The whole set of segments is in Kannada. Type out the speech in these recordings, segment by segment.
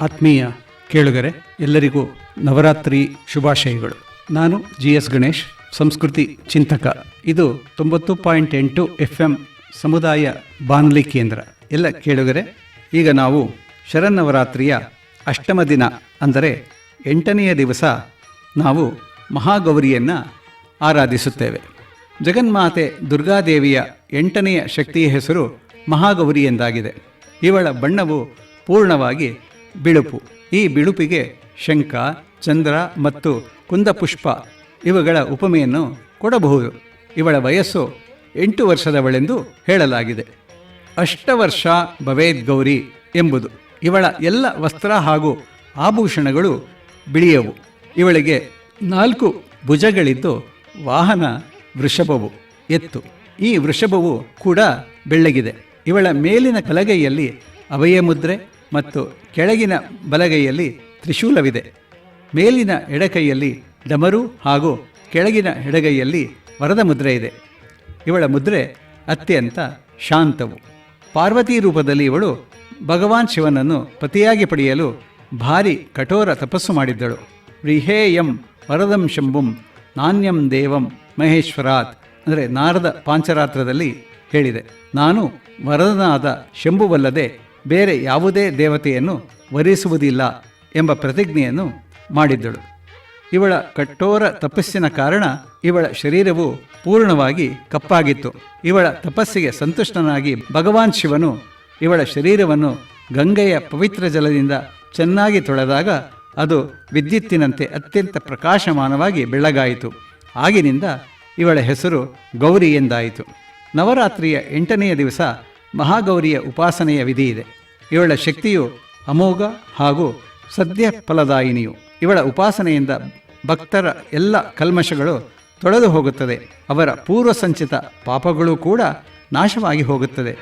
ಆತ್ಮೀಯ ಕೇಳುಗರೆ, ಎಲ್ಲರಿಗೂ ನವರಾತ್ರಿ ಶುಭಾಶಯಗಳು. ನಾನು ಜಿ ಎಸ್ ಗಣೇಶ್, ಸಂಸ್ಕೃತಿ ಚಿಂತಕ. ಇದು ತೊಂಬತ್ತು ಪಾಯಿಂಟ್ ಎಂಟು ಎಫ್ ಎಂ ಸಮುದಾಯ ಬಾನುಲಿ ಕೇಂದ್ರ. ಎಲ್ಲ ಕೇಳುಗರೆ, ಈಗ ನಾವು ಶರನ್ನವರಾತ್ರಿಯ ಅಷ್ಟಮ ದಿನ, ಅಂದರೆ ಎಂಟನೆಯ ದಿವಸ ನಾವು ಮಹಾಗೌರಿಯನ್ನು ಆರಾಧಿಸುತ್ತೇವೆ. ಜಗನ್ಮಾತೆ ದುರ್ಗಾದೇವಿಯ ಎಂಟನೆಯ ಶಕ್ತಿಯ ಹೆಸರು ಮಹಾಗೌರಿ ಎಂದಾಗಿದೆ. ಇವಳ ಬಣ್ಣವು ಪೂರ್ಣವಾಗಿ ಬಿಳುಪು. ಈ ಬಿಳುಪಿಗೆ ಶಂಖ, ಚಂದ್ರ ಮತ್ತು ಕುಂದಪುಷ್ಪ ಇವುಗಳ ಉಪಮೆಯನ್ನು ಕೊಡಬಹುದು. ಇವಳ ವಯಸ್ಸು ಎಂಟು ವರ್ಷದವಳೆಂದು ಹೇಳಲಾಗಿದೆ. ಅಷ್ಟವರ್ಷ ಭವೇದ್ ಗೌರಿ ಎಂಬುದು. ಇವಳ ಎಲ್ಲ ವಸ್ತ್ರ ಹಾಗೂ ಆಭೂಷಣಗಳು ಬಿಳಿಯವು. ಇವಳಿಗೆ ನಾಲ್ಕು ಭುಜಗಳಿದ್ದು ವಾಹನ ವೃಷಭವು ಎತ್ತು. ಈ ವೃಷಭವು ಕೂಡ ಬೆಳ್ಳಗಿದೆ. ಇವಳ ಮೇಲಿನ ಕಲಗೆಯಲ್ಲಿ ಅಭಯ ಮುದ್ರೆ ಮತ್ತು ಕೆಳಗಿನ ಬಲಗೈಯಲ್ಲಿ ತ್ರಿಶೂಲವಿದೆ. ಮೇಲಿನ ಎಡಕೈಯಲ್ಲಿ ಡಮರು ಹಾಗೂ ಕೆಳಗಿನ ಎಡಗೈಯಲ್ಲಿ ವರದ ಮುದ್ರೆ ಇದೆ. ಇವಳ ಮುದ್ರೆ ಅತ್ಯಂತ ಶಾಂತವು. ಪಾರ್ವತಿ ರೂಪದಲ್ಲಿ ಇವಳು ಭಗವಾನ್ ಶಿವನನ್ನು ಪತಿಯಾಗಿ ಪಡೆಯಲು ಭಾರಿ ಕಠೋರ ತಪಸ್ಸು ಮಾಡಿದ್ದಳು. ವ್ರಿಹೇಯಂ ವರದಂ ಶಂಭುಂ ನಾಣ್ಯಂ ದೇವಂ ಮಹೇಶ್ವರಾತ್ ಅಂದರೆ ನಾರದ ಪಾಂಚರಾತ್ರದಲ್ಲಿ ಹೇಳಿದೆ. ನಾನು ವರದನಾದ ಶಂಭುವಲ್ಲದೆ ಬೇರೆ ಯಾವುದೇ ದೇವತೆಯನ್ನು ವರಿಸುವುದಿಲ್ಲ ಎಂಬ ಪ್ರತಿಜ್ಞೆಯನ್ನು ಮಾಡಿದ್ದಳು. ಇವಳ ಕಠೋರ ತಪಸ್ಸಿನ ಕಾರಣ ಇವಳ ಶರೀರವು ಪೂರ್ಣವಾಗಿ ಕಪ್ಪಾಗಿತ್ತು. ಇವಳ ತಪಸ್ಸಿಗೆ ಸಂತುಷ್ಟನಾಗಿ ಭಗವಾನ್ ಶಿವನು ಇವಳ ಶರೀರವನ್ನು ಗಂಗೆಯ ಪವಿತ್ರ ಜಲದಿಂದ ಚೆನ್ನಾಗಿ ತೊಳೆದಾಗ ಅದು ವಿದ್ಯುತ್ತಿನಂತೆ ಅತ್ಯಂತ ಪ್ರಕಾಶಮಾನವಾಗಿ ಬೆಳಗಾಯಿತು. ಆಗಿನಿಂದ ಇವಳ ಹೆಸರು ಗೌರಿ ಎಂದಾಯಿತು. ನವರಾತ್ರಿಯ ಎಂಟನೆಯ ದಿವಸ ಮಹಾಗೌರಿಯ ಉಪಾಸನೆಯ ವಿಧಿ ಇದೆ ಇವಳ ಶಕ್ತಿಯು ಅಮೋಘ ಹಾಗೂ ಸದ್ಯ ಫಲದಾಯಿನಿಯು. ಇವಳ ಉಪಾಸನೆಯಿಂದ ಭಕ್ತರ ಎಲ್ಲ ಕಲ್ಮಶಗಳು ತೊಳೆದು ಹೋಗುತ್ತದೆ. ಅವರ ಪೂರ್ವ ಸಂಚಿತ ಪಾಪಗಳು ಕೂಡ ನಾಶವಾಗಿ ಹೋಗುತ್ತದೆ.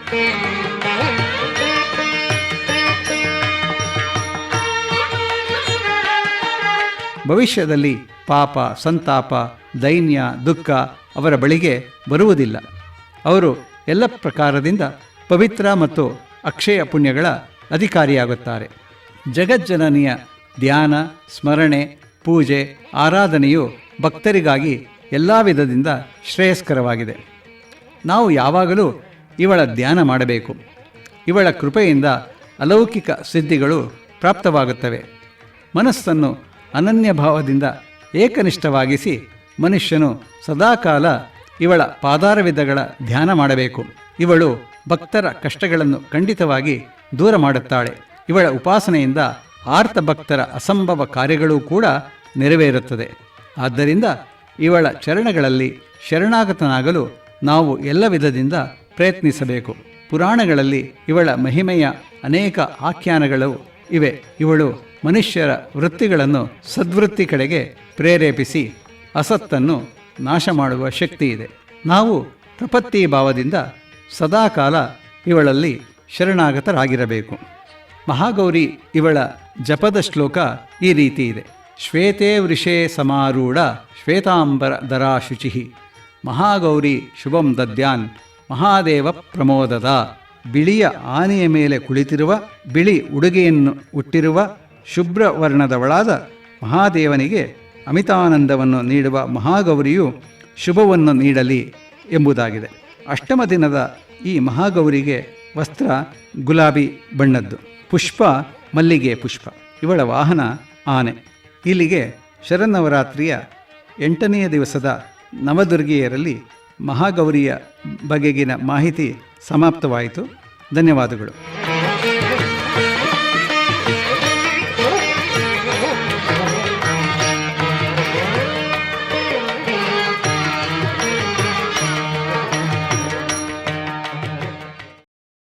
ಭವಿಷ್ಯದಲ್ಲಿ ಪಾಪ, ಸಂತಾಪ, ದೈನ್ಯ, ದುಃಖ ಅವರ ಬಳಿಗೆ ಬರುವುದಿಲ್ಲ. ಅವರು ಎಲ್ಲ ಪ್ರಕಾರದಿಂದ ಪವಿತ್ರ ಮತ್ತು ಅಕ್ಷಯ ಪುಣ್ಯಗಳ ಅಧಿಕಾರಿಯಾಗುತ್ತಾರೆ. ಜಗಜ್ಜನನಿಯ ಧ್ಯಾನ, ಸ್ಮರಣೆ, ಪೂಜೆ, ಆರಾಧನೆಯು ಭಕ್ತರಿಗಾಗಿ ಎಲ್ಲ ವಿಧದಿಂದ ಶ್ರೇಯಸ್ಕರವಾಗಿದೆ. ನಾವು ಯಾವಾಗಲೂ ಇವಳ ಧ್ಯಾನ ಮಾಡಬೇಕು. ಇವಳ ಕೃಪೆಯಿಂದ ಅಲೌಕಿಕ ಸಿದ್ಧಿಗಳು ಪ್ರಾಪ್ತವಾಗುತ್ತವೆ. ಮನಸ್ಸನ್ನು ಅನನ್ಯ ಭಾವದಿಂದ ಏಕನಿಷ್ಠವಾಗಿಸಿ ಮನುಷ್ಯನು ಸದಾಕಾಲ ಇವಳ ಪಾದಾರವಿದಗಳ ಧ್ಯಾನ ಮಾಡಬೇಕು. ಇವಳು ಭಕ್ತರ ಕಷ್ಟಗಳನ್ನು ಖಂಡಿತವಾಗಿ ದೂರ ಮಾಡುತ್ತಾಳೆ. ಇವಳ ಉಪಾಸನೆಯಿಂದ ಆರ್ತ ಭಕ್ತರ ಅಸಂಭವ ಕಾರ್ಯಗಳೂ ಕೂಡ ನೆರವೇರುತ್ತದೆ. ಆದ್ದರಿಂದ ಇವಳ ಚರಣಗಳಲ್ಲಿ ಶರಣಾಗತನಾಗಲು ನಾವು ಎಲ್ಲ ವಿಧದಿಂದ ಪ್ರಯತ್ನಿಸಬೇಕು. ಪುರಾಣಗಳಲ್ಲಿ ಇವಳ ಮಹಿಮೆಯ ಅನೇಕ ಆಖ್ಯಾನಗಳು ಇವೆ. ಇವಳು ಮನುಷ್ಯರ ವೃತ್ತಿಗಳನ್ನು ಸದ್ವೃತ್ತಿ ಕಡೆಗೆ ಪ್ರೇರೇಪಿಸಿ ಅಸತ್ತನ್ನು ನಾಶ ಮಾಡುವ ಶಕ್ತಿ ಇದೆ ನಾವು ಪ್ರಪತ್ತಿ ಭಾವದಿಂದ ಸದಾಕಾಲ ಇವಳಲ್ಲಿ ಶರಣಾಗತರಾಗಿರಬೇಕು. ಮಹಾಗೌರಿ ಇವಳ ಜಪದ ಶ್ಲೋಕ ಈ ರೀತಿ ಇದೆ. ಶ್ವೇತೆ ವೃಷೇ ಸಮಾರೂಢ ಶ್ವೇತಾಂಬರ ದರಾ ಶುಚಿ ಮಹಾಗೌರಿ ಶುಭಂ ದದ್ಯಾನ್. ಮಹಾದೇವ ಪ್ರಮೋದದ. ಬಿಳಿಯ ಆನೆಯ ಮೇಲೆ ಕುಳಿತಿರುವ, ಬಿಳಿ ಉಡುಗೆಯನ್ನು ಹುಟ್ಟಿರುವ ಶುಭ್ರ ವರ್ಣದವಳಾದ ಮಹಾದೇವನಿಗೆ ಅಮಿತಾನಂದವನ್ನು ನೀಡುವ ಮಹಾಗೌರಿಯು ಶುಭವನ್ನು ನೀಡಲಿ ಎಂಬುದಾಗಿದೆ. ಅಷ್ಟಮ ದಿನದ ಈ ಮಹಾಗೌರಿಗೆ ವಸ್ತ್ರ ಗುಲಾಬಿ ಬಣ್ಣದ್ದು. ಪುಷ್ಪ, ಮಲ್ಲಿಗೆ ಪುಷ್ಪ. ಇವಳ ವಾಹನ ಆನೆ. ಇಲ್ಲಿಗೆ ಶರನ್ನವರಾತ್ರಿಯ ಎಂಟನೆಯ ದಿವಸದ ನವದುರ್ಗಿಯರಲ್ಲಿ ಮಹಾಗೌರಿಯ ಬಗೆಗಿನ ಮಾಹಿತಿ ಸಮಾಪ್ತವಾಯಿತು. ಧನ್ಯವಾದಗಳು.